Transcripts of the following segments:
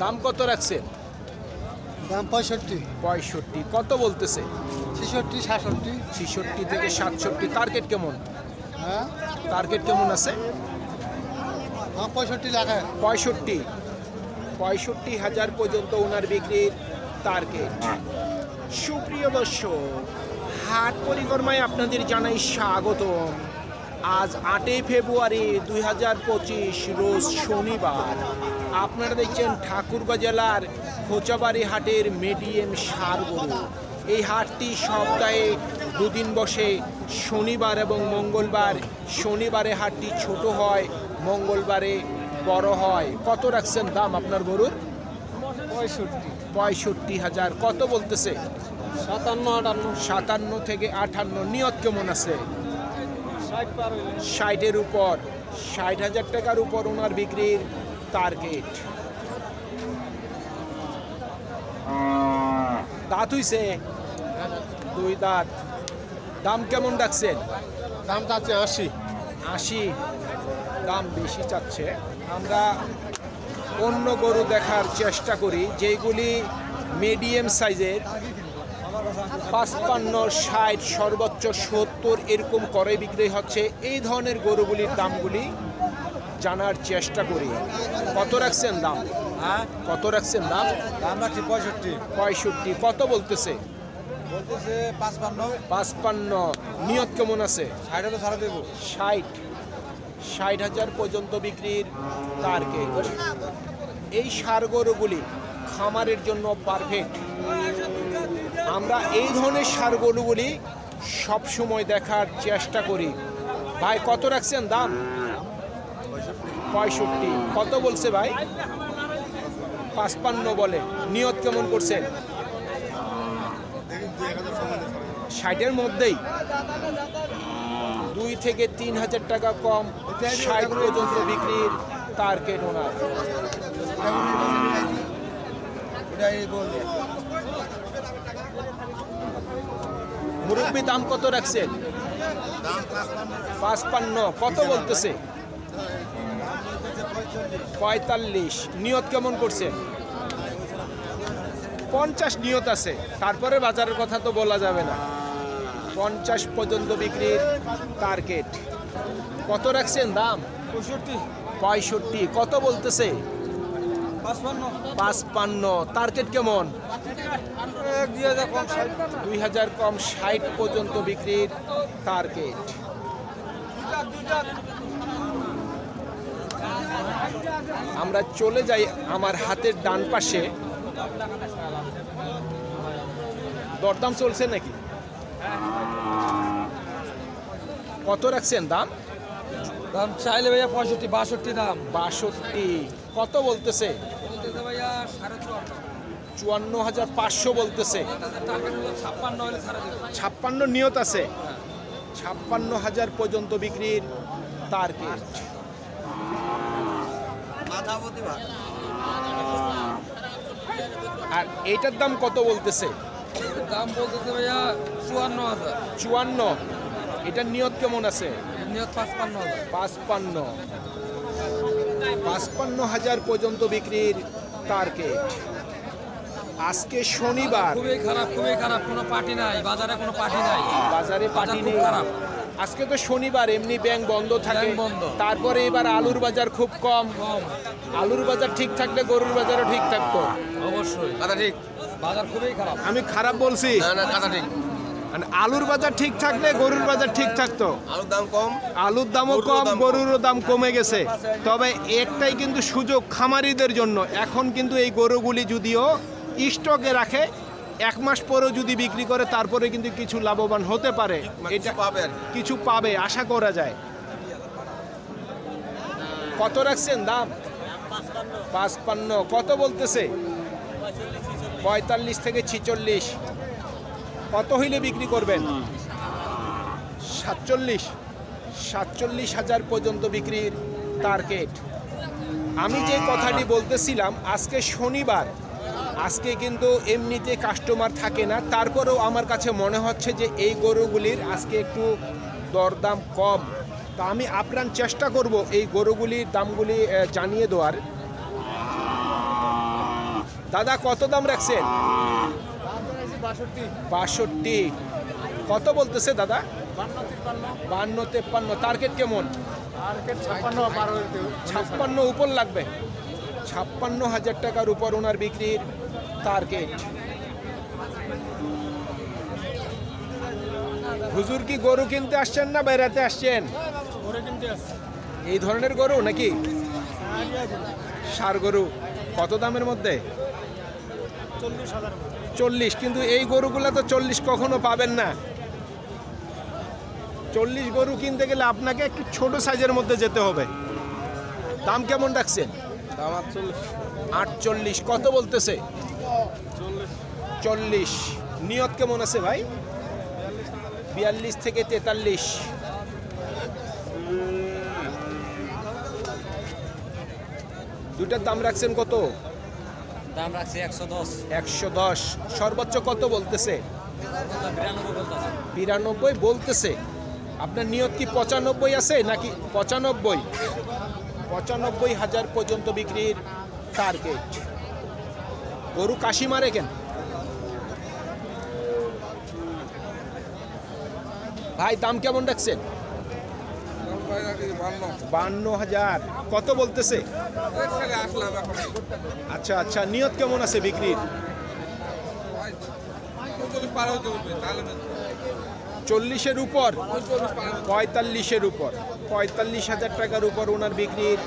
দাম কত রাখছেন? দাম পঁয়ষট্টি। পঁয়ষট্টি। কত বলতেছে? ছেষট্টি সাতষট্টি। ছেষট্টি থেকে সাতষট্টি। টার্গেট কেমন? হ্যাঁ? টার্গেট কেমন আছে? পঁয়ষট্টি লাখে। পঁয়ষট্টি। পঁয়ষট্টি হাজার পর্যন্ত ওনার বিক্রির টার্গেট। সুপ্রিয় দর্শক হাট পরিকর্মায় আপনাদের জানাই স্বাগতম। আজ আটই ফেব্রুয়ারি দুই হাজার পঁচিশ রোজ শনিবার। আপনারা দেখছেন ঠাকুরগাঁ জেলার খোঁচাবাড়ি হাটের মিডিয়াম সার গরু। এই হাটটি সপ্তাহে দুদিন বসে শনিবার এবং মঙ্গলবার। শনিবারে হাটটি ছোট হয় মঙ্গলবারে বড় হয়। কত রাখছেন দাম আপনার গরুর? পঁয়ষট্টি। পঁয়ষট্টি হাজার। কত বলতেছে? সাতান্ন আটান্ন। সাতান্ন থেকে আটান্ন নিয়ত কেমন আছে? ষাটের উপর ষাট হাজার টাকার উপর ওনার বিক্রির টার্গেট দাঁত হইছে? দুই দাঁত। দাম কেমন ডাকছেন? দাম চাচ্ছে আশি। আশি। দাম বেশি চাচ্ছে। আমরা অন্য গরু দেখার চেষ্টা করি যেগুলি মিডিয়াম সাইজের পাঁচপান্ন ষাট সর্বোচ্চ সত্তর এরকম করে বিক্রি হচ্ছে। এই ধরনের গরুগুলির দামগুলি জানার চেষ্টা করি। কত রাখছেন দাম? হ্যাঁ? কত রাখছেন দাম? দাম রাখছি পঁয়ষট্টি। পঁয়ষট্টি। কত বলতেছে? পাঁচপান্ন। পাঁচপান্ন। নিয়ত কেমন আছে? ষাট হলে ছাড়া দেবো। ষাট। ষাট হাজার পর্যন্ত বিক্রির টার্গেট। এই সার গরুগুলি খামারের জন্য পারফেক্ট আমরা এই ধরনের সার গরুগুলি সবসময় দেখার চেষ্টা করি। ভাই, কত রাখছেন দাম? পঁয়ষট্টি। কত বলছে ভাই? পাঁচপান্ন বলে। নিয়ত কেমন করছেন? ষাটের মধ্যেই। দুই থেকে তিন হাজার টাকা কম ষাট পর্যন্ত বিক্রির টার্গেট ওনার। মুরব্বী দাম কত রাখছেন পাঁচপান্ন। কত বলতেছে? পঁয়তাল্লিশ। নিয়ত কেমন করছেন পঞ্চাশ নিয়ত আছে। তারপরে বাজারের কথা তো বলা যাবে না। পঞ্চাশ পর্যন্ত বিক্রির টার্গেট কত রাখছেন দাম? পঁয়ষট্টি। পঁয়ষট্টি। কত বলতেছে? পাঁচপান্ন। টার্গেট কেমন? দুই হাজার কম ষাট। পর্যন্ত বিক্রির টার্গেট আমরা চলে যাই আমার হাতের ডান পাশে। দরদাম চলছে নাকি? কত রাখছেন দাম? দাম চাইলে ভাইয়া পঁয়ষট্টি বাষট্টি দাম। বাষট্টি। কত বলতেছে? বলতেছে ভাইয়া সাড়ে চুয়ান্ন। চুয়ান্ন হাজার পাঁচশো বলতেছে। ছাপ্পান্ন নিয়ত আছে। ছাপ্পান্ন হাজার পর্যন্ত বিক্রির টার্গেট আর এইটার দাম কত বলতেছে? দাম বলতেছে ভাইয়া চুয়ান্ন হাজার। চুয়ান্ন। এটার নিয়ত কেমন আছে? নিয়ত পাঁচপান্ন হাজার। পাঁচপান্ন। পাঁচপান্ন হাজার পর্যন্ত বিক্রির টার্গেট আজকে শনিবার। খুবই খারাপ খুবই খারাপ কোনো পার্টি নাই বাজারে কোনো পার্টি নাই। বাজারে খুব নেই। খারাপ। আজকে তো শনিবার এমনি ব্যাংক বন্ধ থাকে। বন্ধ। তারপরে এবার আলুর বাজার খুব কম। কম। আলুর বাজার ঠিক থাকলে গরুর বাজারও ঠিক থাকতো। অবশ্যই। কথা ঠিক। বাজার খুবই খারাপ। আমি খারাপ বলছি। না না কথা ঠিক। মানে আলুর বাজার ঠিক থাকলে গরুর বাজার ঠিক থাকতো। আলুর দাম কম। আলুর দামও কম গরুরও দাম কমে গেছে। তবে একটাই কিন্তু সুযোগ খামারিদের জন্য। এখন কিন্তু এই গরুগুলি যদিও স্টকে রাখে এক মাস পরেও যদি বিক্রি করে তারপরে কিন্তু কিছু লাভবান হতে পারে। এটা পাবে কিছু পাবে আশা করা যায়। কত রাখছেন দাম? পাঁচপান্ন। কত বলতেছে? পঁয়তাল্লিশ থেকে ছিচল্লিশ। হইলে বিক্রি করবেন? সাতচল্লিশ। সাতচল্লিশ হাজার পর্যন্ত বিক্রির টার্গেট আমি যে কথাটি বলতেছিলাম আজকে শনিবার। আজকে কিন্তু এমনিতে কাস্টমার থাকে না। তারপরেও আমার কাছে মনে হচ্ছে যে এই গরুগুলির আজকে একটু দরদাম কম। তা আমি আপ্রাণ চেষ্টা করব এই গরুগুলির দামগুলি জানিয়ে দেওয়ার। দাদা কত দাম রাখছেন? বাষট্টি। কত বলতেছে দাদা? বান্ন তেপ্পান্ন। টার্গেট কেমন? ছাপ্পান্ন উপর। লাগবে। ছাপ্পান্ন হাজার টাকার উপর ওনার বিক্রির টার্গেট হুজুর কি গরু কিনতে আসছেন না বেড়াতে আসছেন? এই ধরনের গরু নাকি? সার গরু। কত দামের মধ্যে? চল্লিশ কিন্তু এই গরুগুলো তো চল্লিশ কখনো পাবেন না। চল্লিশ গরু কিনতে গেলে আপনাকে একটু ছোট সাইজের মধ্যে যেতে হবে। দাম কেমন রাখছেন? দাম আটচল্লিশ। আটচল্লিশ কত বলতেছে? চল্লিশ। নিয়ত কেমন আছে ভাই? বিয়াল্লিশ থেকে তেতাল্লিশ। দুটার দাম রাখছেন কত? দাম রাখছি একশো দশ। একশো দশ। সর্বোচ্চ কত বলতেছে? বিরানব্বই বলতেছে। আপনার নিয়ত কি পঁচানব্বই আছে নাকি পঁচানব্বই? পঁচানব্বই হাজার পর্যন্ত বিক্রির টার্গেট গরু কাশি মারে কেন? ভাই দাম কেমন রাখছেন? বান্ন হাজার। কত বলতেছে? আচ্ছা আচ্ছা নিয়ত কেমন আছে বিক্রির? চল্লিশের উপর? পঁয়তাল্লিশের উপর। পঁয়তাল্লিশ হাজার টাকার উপর ওনার বিক্রির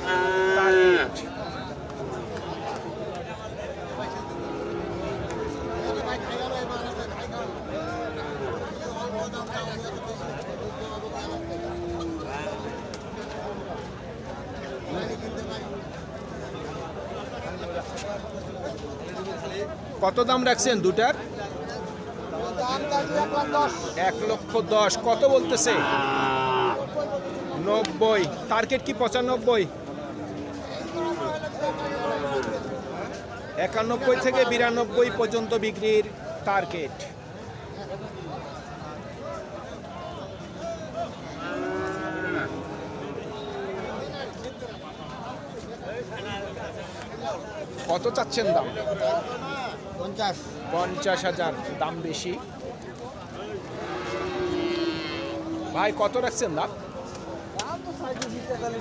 কত দাম রাখছেন দুটার? এক লক্ষ দশ। কত বলতেছে? নব্বই। টার্গেট কি পঁচানব্বই? একানব্বই থেকে বিরানব্বই পর্যন্ত বিক্রির টার্গেট কত চাচ্ছেন দাম? পঞ্চাশ। পঞ্চাশ হাজার দাম বেশি। ভাই কত রাখছেন দাম?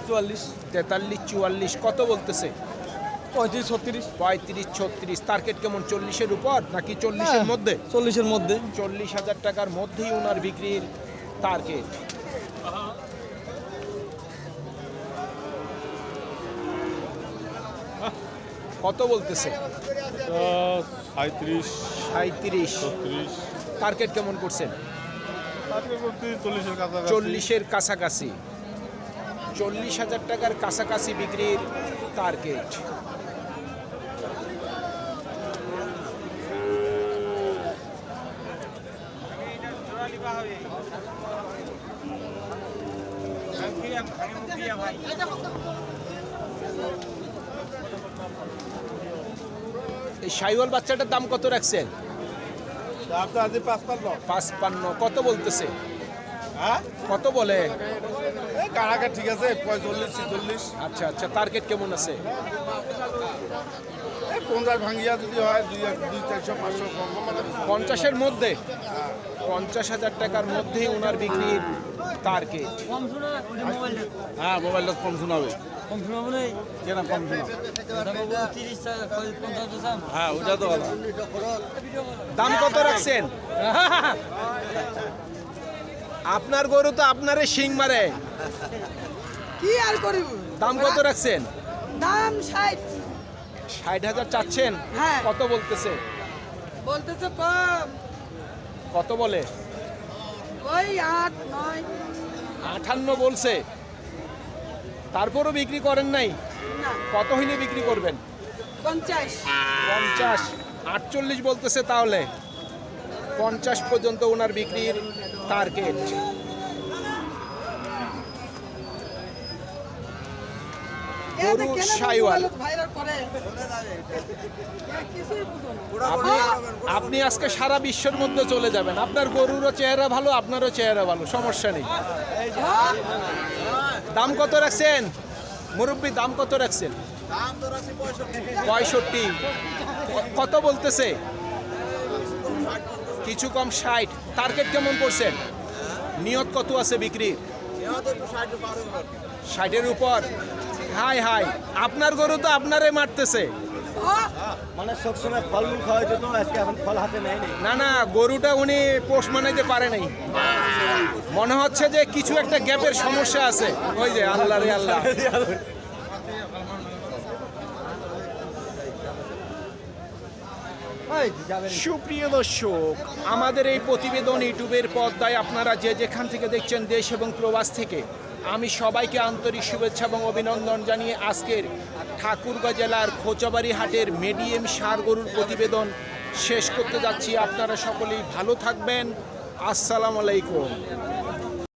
চুয়াল্লিশ তেতাল্লিশ চুয়াল্লিশ কত বলতেছে? পঁয়ত্রিশ ছত্রিশ। পঁয়ত্রিশ ছত্রিশ টার্গেট কেমন চল্লিশের উপর নাকি চল্লিশের মধ্যে? চল্লিশের মধ্যে। চল্লিশ হাজার টাকার মধ্যেই ওনার বিক্রির টার্গেট। কত বলতেছে? সাঁত্রিশ সাঁত্রিশ টার্গেট কেমন করছেন? চল্লিশের কাছাকাছি। চল্লিশের কাছাকাছি। চল্লিশ হাজার টাকার কাছাকাছি বিক্রির টার্গেট এই সাইওয়াল বাচ্চাটার দাম কত রাখছেন? পাঁচপান্ন। কত বলতেছে? হ্যাঁ? কত বলে? কারাগার ঠিক আছে পঁয়তাল্লিশ ছিচল্লিশ। আচ্ছা আচ্ছা টার্গেট কেমন আছে? পঞ্চাশ ভাঙিয়া যদি হয় দুই দুই চারশো পাঁচশো পঞ্চাশের মধ্যে? পঞ্চাশ হাজার টাকার মধ্যেই ওনার বিক্রির টার্গেট কম হ্যাঁ মোবাইলটা কম শোনাবে। কম শোনাবো নেই কেন কম শোনাবে? তিরিশ পঞ্চাশ দাম। হ্যাঁ ওটা তো দাম কত রাখছেন? আপনার গরু তো আপনারে শিং মারে। কি আর করিব? দাম কত রাখছেন? দাম ষাট। ষাট হাজার চাচ্ছেন? হ্যাঁ। কত বলতেছে? বলতেছে কম। কত বলে? ওই আট নয়। আঠান্ন বলছে। তারপরও বিক্রি করেন নাই? না। কত হইলে বিক্রি করবেন? পঞ্চাশ। পঞ্চাশ। আটচল্লিশ বলতেছে তাহলে। পঞ্চাশ পর্যন্ত ওনার বিক্রির টার্গেট গরু সাইওয়াল। আপনি আজকে সারা বিশ্বের মধ্যে চলে যাবেন। আপনার গরুরও চেহারা ভালো আপনারও চেহারা ভালো সমস্যা নেই? দাম কত রাখছেন? মুরব্বী দাম কত রাখছেন? পঁয়ষট্টি। কত বলতেছে? কিছু কম ষাট। টার্গেট কেমন করছেন নিয়ত কত আছে বিক্রির? ষাটের উপর। হাই হাই। আপনার গরু তো আপনারে মারতেছে। মানে সবসময় ফলমূল তো আজকে এখন ফল হাতে না না গরুটা উনি পোষ মানাইতে পারে নাই। মনে হচ্ছে যে কিছু একটা গ্যাপের সমস্যা আছে। ওই যে আল্লাহ রে আল্লাহ। সুপ্রিয় দর্শক আমাদের এই প্রতিবেদন ইউটিউবের পর্দায় আপনারা যে যেখান থেকে দেখছেন দেশ এবং প্রবাস থেকে আমি সবাইকে আন্তরিক শুভেচ্ছা এবং অভিনন্দন জানিয়ে আজকের ঠাকুরগাঁ জেলার খোঁচাবাড়ি হাটের মিডিয়াম সার গরুর প্রতিবেদন শেষ করতে যাচ্ছি। আপনারা সকলেই ভালো থাকবেন। আসসালামু আলাইকুম।